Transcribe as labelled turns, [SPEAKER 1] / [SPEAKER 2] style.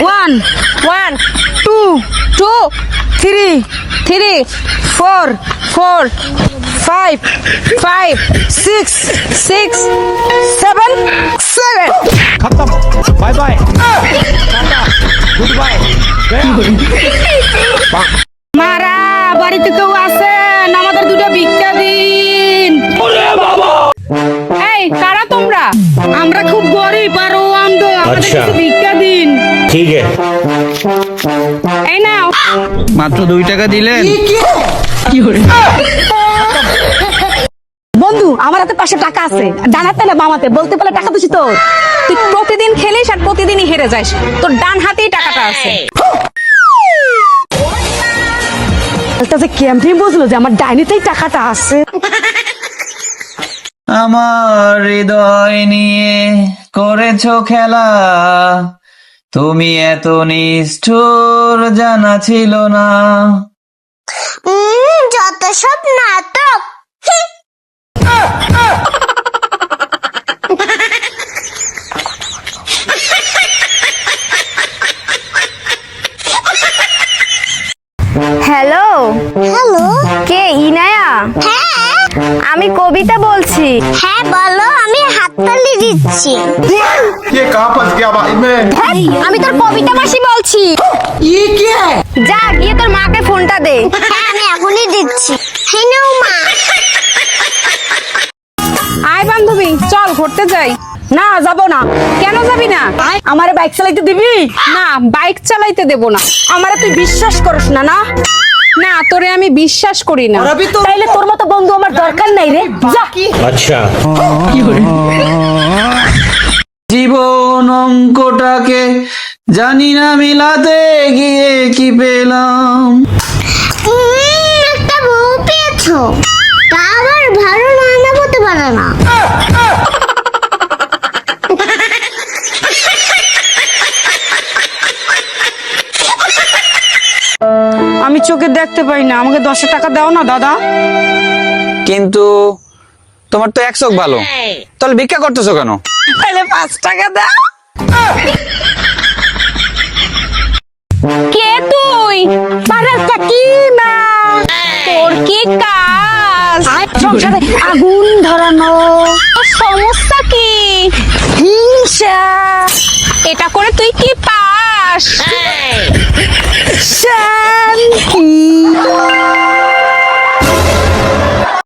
[SPEAKER 1] One one two two three three four four five five six six seven seven
[SPEAKER 2] খতম bye bye good bye
[SPEAKER 1] মারা বাড়িতে কেউ আসেন আমাদের দুটো ভিক্ষা দিন। এই কারা তোমরা? আমরা খুব গরিব আরও ও আমদ আমাদের
[SPEAKER 3] আচ্ছা।
[SPEAKER 1] ভিক্ষা দিন।
[SPEAKER 3] ঠিক
[SPEAKER 1] এই নাও।
[SPEAKER 4] মাত্র দুই টাকা দিলেন? কি?
[SPEAKER 1] বন্ধু আমার হাতে পাশে টাকা আছে। ডানাতে না বামাতে বলতে পারলে টাকা দিছি তো। তুই প্রতিদিন খেলিস আর প্রতিদিনই হেরে যাস। তোর ডান হাতেই টাকাটা আছে। তাতে কেমনি বুঝলো যে আমার ডাইনিতেই টাকাটা আছে।
[SPEAKER 4] আমার হৃদয় নিয়ে করেছ খেলা। তুমি এত নিষ্ঠুর জানা ছিল না।
[SPEAKER 5] উম, যত সব নাটক।
[SPEAKER 6] হ্যালো।
[SPEAKER 5] হ্যালো।
[SPEAKER 6] কে ইনায়া?
[SPEAKER 5] হ্যাঁ।
[SPEAKER 6] আমি কবিতা বলছি।
[SPEAKER 5] হ্যাঁ দিচ্ছি।
[SPEAKER 7] কে কা গিয়া ভাই মে
[SPEAKER 6] আমি তোর কবিতা মাসি বলছি। ই কে? যা গিয়ে তোর মাকে ফোনটা দে।
[SPEAKER 5] হ্যাঁ, আমি এখনই দিচ্ছি। হ্যালো মা
[SPEAKER 1] বান্ধবী চল ঘুরতে যাই। না যাব না। কেন যাবি না? আমার বাইক চালাইতে দিবি? না বাইক চালাইতে দেবো না। আমারে তুই বিশ্বাস করিস না না? না তোরে আমি বিশ্বাস করি না। তাইলে তোর মতো বন্ধু আমার দরকার নাই রে।
[SPEAKER 3] আচ্ছা।
[SPEAKER 4] জীবন অঙ্কটাকে জানি না মিলাতে গিয়ে কি পেলাম।
[SPEAKER 5] একটা বউ পেয়েছ। তা আবার ভালো রান্না করতে পারে না।
[SPEAKER 1] আমি চোখে দেখতে পাই না। আমাকে দশ টাকা দাও না দাদা।
[SPEAKER 4] কিন্তু তোমার তো এক চোখ ভালো। তাহলে ভিক্ষা করতেছো কেন?
[SPEAKER 1] তাহলে পাঁচ টাকা দাও। কে তুই? পারাটা কি না তোর কি কাজ? সংসারে। আগুন ধরানো। সমস্যা কি? হিংসা। এটা করে তুই কি পাস?